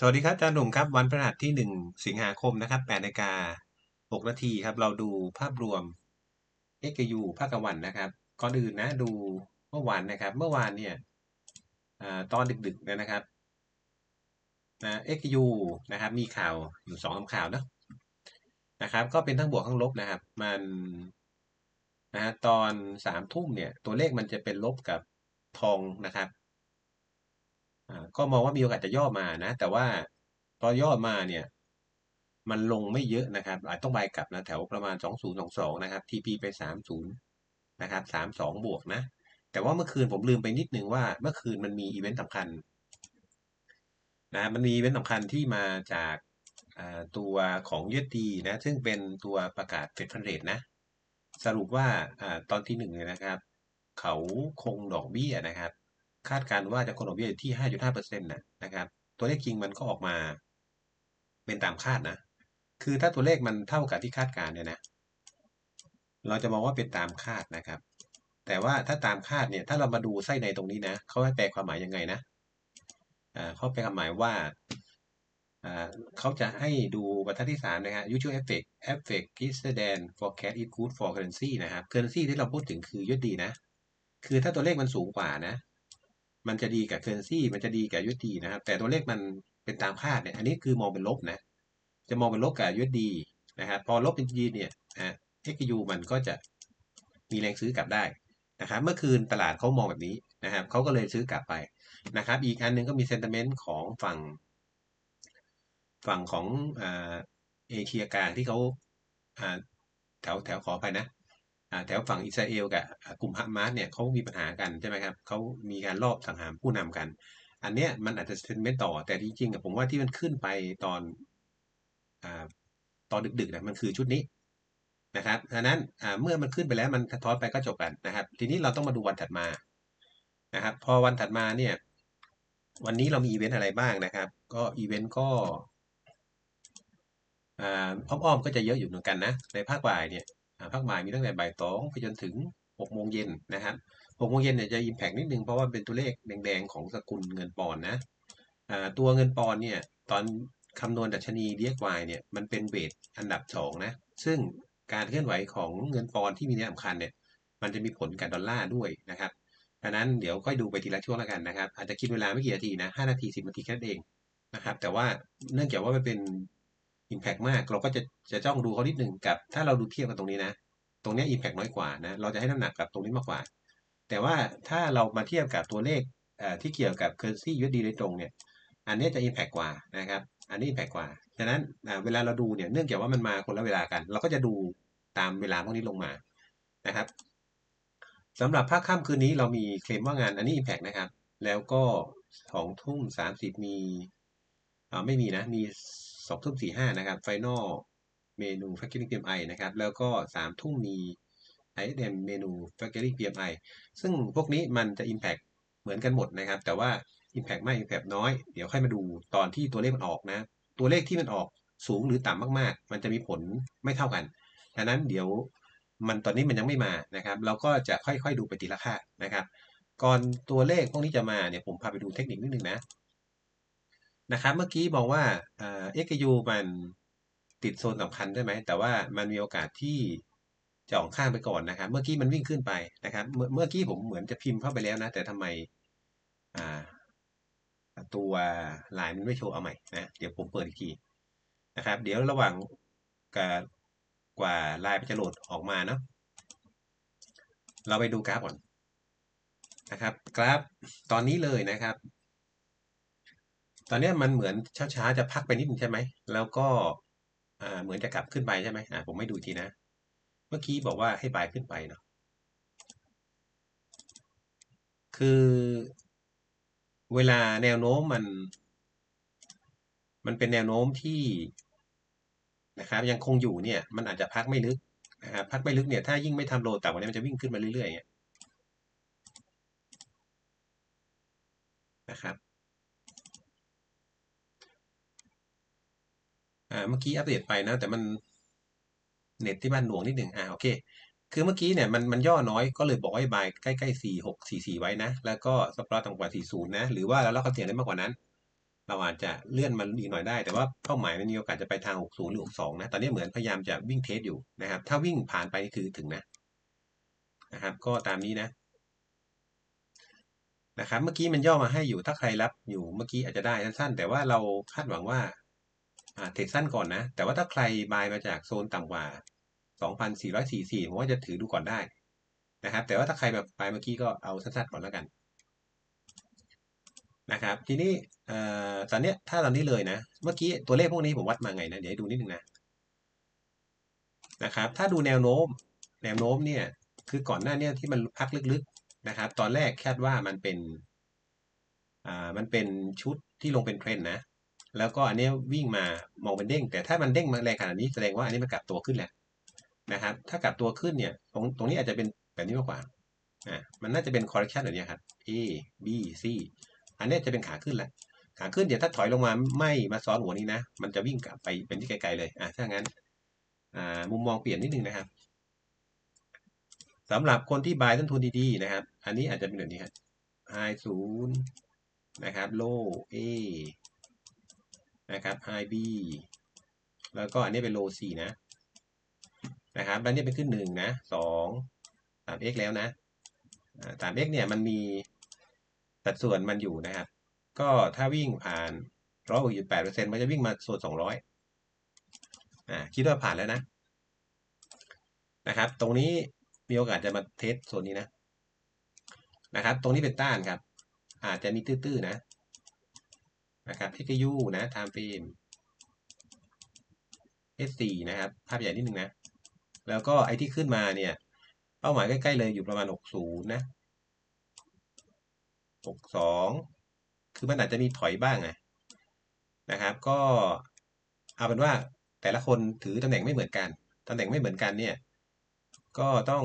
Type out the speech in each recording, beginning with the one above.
สวัสดีครับอาจารย์หนุ่มครับวันพฤหัสที่หนึ่งสิงหาคมนะครับแปดนาฬิกาหกนาทีครับ เราดูภาพรวม XU ภาคกวันนะครับ ก่อนอื่นนะดูเมื่อวานนะครับ เมื่อวานเนี่ยตอนดึกๆนะครับนะ XU นะครับ มีข่าวอยู่สองข่าวนะนะครับ ก็เป็นทั้งบวกทั้งลบนะครับ มันนะฮะตอนสามทุ่มเนี่ย ตัวเลขมันจะเป็นลบกับทองนะครับ ก็มองว่ามีโอกาสจะย่อมานะ แต่ว่าพอย่อมาเนี่ย มันลงไม่เยอะนะครับอาจต้องไปกลับนะแถวประมาณสองศูนย์สองสองนะครับ TP ไปสามศูนย์นะครับสามสองบวกนะ แต่ว่าเมื่อคืนผมลืมไปนิดนึงว่าเมื่อคืนมันมีอีเวนต์สำคัญนะมันมีอีเวนต์สำคัญที่มาจากตัวของยูดีนะ ซึ่งเป็นตัวประกาศเฟดฟันเรทนะ สรุปว่าอตอนที่หนึ่งเลยนะครับ เขาคงดอกเบี้ยนะครับ คาดการณ์ว่าจะคงดอกเบี้ยอยู่ที่ 5.5%นะนะครับ ตัวเลขจริงมันก็ออกมา เป็นตามคาดนะ คือถ้าตัวเลขมันเท่ากับที่คาดการณ์เนี่ยนะ เราจะมองว่าเป็นตามคาดนะครับ แต่ว่าถ้าตามคาดเนี่ย ถ้าเรามาดูไส้ในตรงนี้นะ เขาให้แปลความหมายยังไงนะเขาแปลความหมายว่าเขาจะให้ดูบรรทัดที่ 3 นะครับ usual effect effect greater than forecast is good for currency นะครับ currency ที่เราพูดถึงคือ USD นะ คือถ้าตัวเลขมันสูงกว่านะ มันจะดีกับเคอร์เรนซีมันจะดีกับยุดีนะครับ แต่ตัวเลขมันเป็นตามคาดเนี่ย อันนี้คือมองเป็นลบนะ จะมองเป็นลบกับยุดีนะครับ พอลบเป็นยีเนี่ยอะ XU มันก็จะมีแรงซื้อกลับได้นะครับ เมื่อคืนตลาดเขามองแบบนี้นะครับเขาก็เลยซื้อกลับไปนะครับ อีกอันนึงก็มีเซนติเมนต์ของฝั่ง ฝั่งของเอเชียกลางที่เขาแถวแถวขอไปนะ แถวฝั่งอิสราเอลกับกลุ่มฮามาสเนี่ยเขามีปัญหากันใช่ไหมครับเขามีการลอบสังหารผู้นำกัน อันเนี้ยมันอาจจะเซนเมนต์ต่อแต่จริงๆผมว่าที่มันขึ้นไปตอนอตอนดึกๆนะมันคือชุดนี้นะครับดังนั้นเมื่อมันขึ้นไปแล้วมันสะท้อนไปก็จบกันนะครับ ทีนี้เราต้องมาดูวันถัดมานะครับ พอวันถัดมาเนี่ย วันนี้เรามีอีเวนต์อะไรบ้างนะครับ ก็อีเวนต์ก็อ้อมๆก็จะเยอะอยู่เหมือนกันนะในภาคบ่ายเนี่ย ภาคบ่ายมีตั้งแต่บ่ายสองไปจนถึงหกโมงเย็นนะครับหกโมงเย็นเนี่ยจะอิมแพกนิดนึงเพราะว่าเป็นตัวเลขแดงๆของสกุลเงินปอนนะตัวเงินปอนเนี่ยตอนคำนวณดัชนีเรียกวายเนี่ยมันเป็นเวทอันดับสองนะซึ่งการเคลื่อนไหวของเงินปอนที่มีนัยสำคัญเนี่ยมันจะมีผลกับดอลลาร์ด้วยนะครับดังนั้นเดี๋ยวค่อยดูไปทีละช่วงแล้วกันนะครับ อาจจะคิดเวลาไม่กี่นาทีนะห้านาทีสิบนาทีแค่นั้นเองนะครับ แต่ว่าเนื่องจากว่ามันเป็น อิมแพกมาก เราก็จะจะจ้องดูเขานิดหนึ่งกับ ถ้าเราดูเทียบกันตรงนี้นะ ตรงนี้อิมแพกน้อยกว่านะ เราจะให้น้ำหนักกับตรงนี้มากกว่า แต่ว่าถ้าเรามาเทียบกับตัวเลขที่เกี่ยวกับเคอร์ซี่ยูดีโดยตรงเนี่ย อันนี้จะอิมแพกกว่านะครับ อันนี้อิมแพกกว่า ฉะนั้นเวลาเราดูเนี่ย เนื่องจากว่ามันมาคนละเวลากัน เราก็จะดูตามเวลาพวกนี้ลงมา นะครับสำหรับภาคค่ำคืนนี้เรามีเคลมว่างานอันนี้อิมแพกนะครับ แล้วก็สองทุ่มสามสิบมีอ่าไม่มีนะ มี สองทุ่มสี่ห้านะครับไฟนอลเมนูแฟคเกอรี่ PMI นะครับ แล้วก็สามทุ่มมี ISM เมนูแฟคเกอรี่ PMI ซึ่งพวกนี้มันจะ Impact เหมือนกันหมดนะครับ แต่ว่า Impact ไม่ Impact น้อย เดี๋ยวค่อยมาดูตอนที่ตัวเลขมันออกนะ ตัวเลขที่มันออกสูงหรือต่ำมากๆ มันจะมีผลไม่เท่ากัน ดังนั้นเดี๋ยวมันตอนนี้มันยังไม่มานะครับ เราก็จะค่อยๆดูไปทีละค่านะครับ ก่อนตัวเลขพวกนี้จะมาเนี่ยผมพาไปดูเทคนิคนิดนึงนะ นะครับ เมื่อกี้บอกว่าเอ็กยูมันติดโซนสำคัญได้ไหม แต่ว่ามันมีโอกาสที่จะออกข้างไปก่อนนะครับ เมื่อกี้มันวิ่งขึ้นไปนะครับ เมื่อกี้ผมเหมือนจะพิมพ์เข้าไปแล้วนะ แต่ทำไมตัวลายมันไม่โชว์เอาใหม่นะ เดี๋ยวผมเปิดอีกทีนะครับ เดี๋ยวระหว่างกับกว่าลายมันจะโหลดออกมาเนาะ เราไปดูกราฟก่อนนะครับ กราฟตอนนี้เลยนะครับ ตอนนี้มันเหมือนช้าๆจะพักไปนิดนึงใช่ไหม แล้วก็เหมือนจะกลับขึ้นไปใช่ไหมผมไม่ดูทีนะ เมื่อกี้บอกว่าให้บายขึ้นไปเนาะคือเวลาแนวโน้มมัน มันเป็นแนวโน้มที่นะครับ ยังคงอยู่เนี่ย มันอาจจะพักไม่ลึกนะครับพักไม่ลึกเนี่ยถ้ายิ่งไม่ทำโลต่ำกว่านี้มันจะวิ่งขึ้นมาเรื่อยๆนะครับ อ่าเมื่อกี้อัปเดตไปนะ แต่มันเน็ตที่บ้านหน่วงนิดหนึ่งอ่าโอเค คือเมื่อกี้เนี่ยมันมันย่อน้อยก็เลยบอกให้บายใกล้ๆสี่หกสี่สี่ไว้นะ แล้วก็สปอร์ตต่ำกว่าสี่ศูนย์นะ หรือว่าแล้วเราเขาเสียงได้มากกว่านั้น เราอาจจะเลื่อนมันอีกหน่อยได้ แต่ว่าเป้าหมายมันมีโอกาสจะไปทาง60หรือ62นะ ตอนนี้เหมือนพยายามจะวิ่งเทสอยู่นะครับ ถ้าวิ่งผ่านไปนี่คือถึงนะนะครับ ก็ตามนี้นะนะครับเมื่อกี้มันย่อมาให้อยู่ถ้าใครรับอยู่เมื่อกี้อาจจะได้สั้นๆแต่ว่าเราคาดหวังว่า เทคสั้นก่อนนะ แต่ว่าถ้าใครบายมาจากโซนต่ำกว่า 2,444 ผมว่าจะถือดูก่อนได้นะครับ แต่ว่าถ้าใครแบบบายเมื่อกี้ก็เอาสั้นๆก่อนแล้วกันนะครับ ทีนี้ตอนนี้ถ้าตอนนี้เลยนะ เมื่อกี้ตัวเลขพวกนี้ผมวัดมาไงนะ เดี๋ยวให้ดูนิดนึงนะนะครับ ถ้าดูแนวโน้ม แนวโน้มเนี่ย คือก่อนหน้านี้ที่มันพักลึกๆนะครับ ตอนแรกคาดว่ามันเป็น อ่า มันเป็นชุดที่ลงเป็นเทรนนะ แล้วก็อันนี้วิ่งมามองเป็นเด้ง แต่ถ้ามันเด้งมาแรงขนาดนี้แสดงว่าอันนี้มันกลับตัวขึ้นแล้วนะครับ ถ้ากลับตัวขึ้นเนี่ย ตรงตรงนี้อาจจะเป็นแบบนี้มากกว่าอ่ามันน่าจะเป็น correction แบบนี้ครับ A B C อันนี้จะเป็นขาขึ้นแหละขาขึ้นเดี๋ยวถ้าถอยลงมาไม่มาซ้อนหัวนี้นะ มันจะวิ่งกลับไปเป็นที่ไกลๆเลยอะถ้างั้นอ่ามุมมองเปลี่ยนนิดนึงนะครับสำหรับคนที่บายต้นทุนดีๆนะครับ อันนี้อาจจะเป็นแบบนี้ครับ high ศูนย์นะครับ low A นะครับ high B แล้วก็อันนี้เป็น low C นะนะครับแล้วนี่เป็นขึ้นหนึ่งนะสองสาม x แล้วนะสาม x เนี่ยมันมีสัดส่วนมันอยู่นะครับ ก็ถ้าวิ่งผ่านร้อยหกสิบแปดเปอร์เซ็นต์มันจะวิ่งมาส่วนสองร้อยอ่าคิดว่าผ่านแล้วนะ นะครับ ตรงนี้มีโอกาสจะมาเทสโซนนี้นะ นะครับ ตรงนี้เป็นต้านครับ อาจจะมีตื้อๆนะ นะครับ XU นะ time frame S4 นะครับ ภาพใหญ่นิดนึงนะ แล้วก็ไอที่ขึ้นมาเนี่ย เป้าหมายใกล้ ๆ เลยอยู่ประมาณ 60 นะหกสองคือมันอาจจะมีถอยบ้างไงนะครับ ก็เอาเป็นว่าแต่ละคนถือตำแหน่งไม่เหมือนกัน ตำแหน่งไม่เหมือนกันเนี่ย ก็ต้อง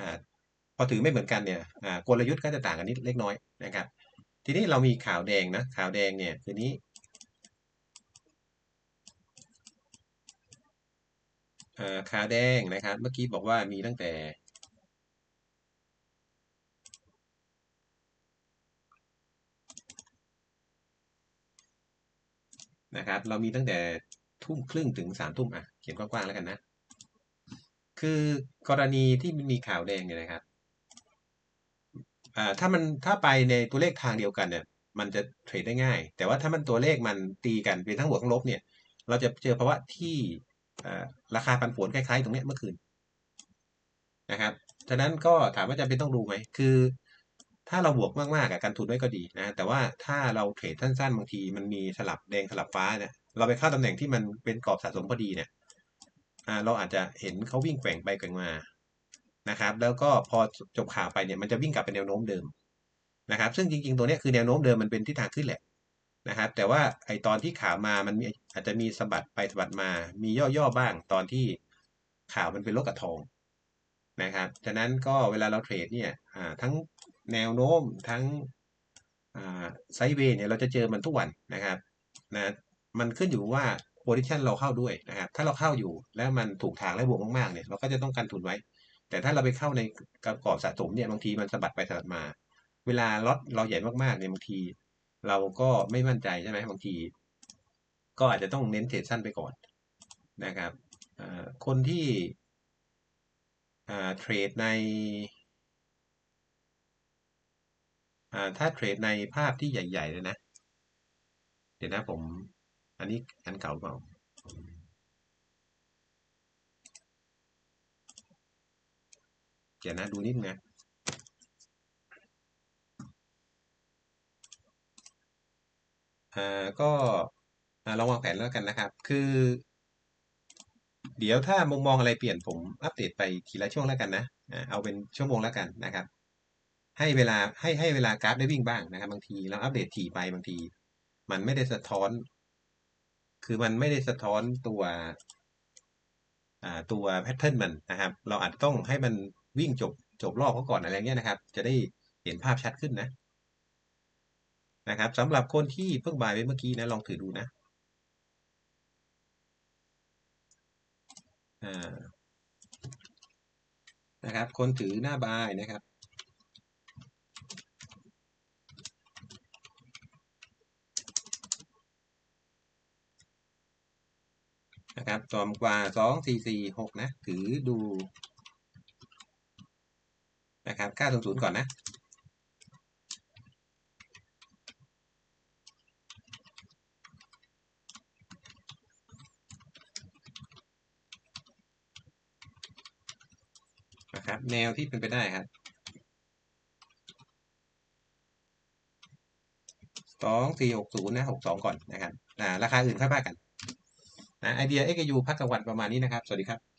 อพอถือไม่เหมือนกันเนี่ยกลยุทธ์ก็จะต่างกันนิดเล็กน้อยนะครับ ทีนี้เรามีขาวแดงนะ ขาวแดงเนี่ยคือนี้ ขาวแดงนะครับ เมื่อกี้บอกว่ามีตั้งแต่ นะครับ เรามีตั้งแต่ทุ่มครึ่งถึงสามทุ่มอะ เขียนกว้างๆแล้วกันนะ คือกรณีที่มีข่าวแดงเนี่ยนะครับ อ่าถ้ามันถ้าไปในตัวเลขทางเดียวกันเนี่ย มันจะเทรดได้ง่าย แต่ว่าถ้ามันตัวเลขมันตีกันเป็นทั้งบวกทั้งลบเนี่ย เราจะเจอภาวะที่ราคาปันผลคล้ายๆ ตรงนี้เมื่อคืนนะครับฉะนั้นก็ถามว่าจะเป็นต้องดูไหมคือ ถ้าเราบวกมากๆกับการทุนไว้ก็ดีนะ แต่ว่าถ้าเราเทรดสั้นๆบางทีมันมีสลับแดงสลับฟ้าเนี่ยเราไปเข้าตำแหน่งที่มันเป็นกรอบสะสมพอดีเนี่ยเราอาจจะเห็นเขาวิ่งแกว่งไปแกว่งมา นะครับ แล้วก็พอจบข่าวไปเนี่ยมันจะวิ่งกลับเป็นแนวโน้มเดิมนะครับ ซึ่งจริงๆตัวนี้คือแนวโน้มเดิมมันเป็นทิศทางขึ้นแหละนะครับ แต่ว่าไอตอนที่ข่าวมามันมีอาจจะมีสะบัดไปสะบัดมา มีย่อๆบ้างตอนที่ข่าวมันเป็นโลกกระทองนะครับฉะนั้นก็เวลาเราเทรดเนี่ยทั้งแนวโน้มทั้งไซด์เวย์เนี่ยเราจะเจอมันทุกวันนะครับนะมันขึ้นอยู่ว่าโพซิชันเราเข้าด้วยนะครับ ถ้าเราเข้าอยู่แล้วมันถูกทางและบวกมากๆเนี่ยเราก็จะต้องการทุนไว้ แต่ถ้าเราไปเข้าในกระกอบสะสมเนี่ยบางทีมันสะบัดไปสะบัดมา เวลาล็อตเราใหญ่มากๆเนี่ยบางที เราก็ไม่มั่นใจใช่ไหมบางที ก็อาจจะต้องเน้นเทรดสั้นไปก่อนนะครับคนที่เทรดในถ้าเทรดในภาพที่ใหญ่ๆเลยนะ เดี๋ยวนะผม อันนี้อันเก่าเปล่า ดี๋ยวนะดูนิดนะอ่าก็ลองวางแผนแล้วกันนะครับ คือ เดี๋ยวถ้ามุมมองอะไรเปลี่ยนผมอัปเดตไปทีละช่วงแล้วกันนะเอาเป็นชั่วโมงแล้วกันนะครับ ให้เวลาให้ให้เวลากราฟได้วิ่งบ้างนะครับ บางทีเราอัปเดตถี่ไปบางที มันไม่ได้สะท้อน คือมันไม่ได้สะท้อนตัวตัวแพทเทิร์นมันนะครับ เราอาจจะต้องให้มัน วิ่งจบจบรอบเขาก่อนอะไรเงี้ยนะครับ จะได้เห็นภาพชัดขึ้นนะนะครับสำหรับคนที่เพิ่งบายไปเมื่อกี้นะลองถือดูนะนะครับ คนถือหน้าบายนะครับนะครับจอมกว่าสองสี่สี่หกนะ ถือดู นะครับ9 0 0ก่อนนะนะครับแนวที่เป็นไปได้ครับสองสี่หกศูนย์นะหกสองก่อนนะครับอ่าราคาอื่นค่อยว่ากันนะไอเดีย XU พักกลางวันประมาณนี้นะครับ สวัสดีครับ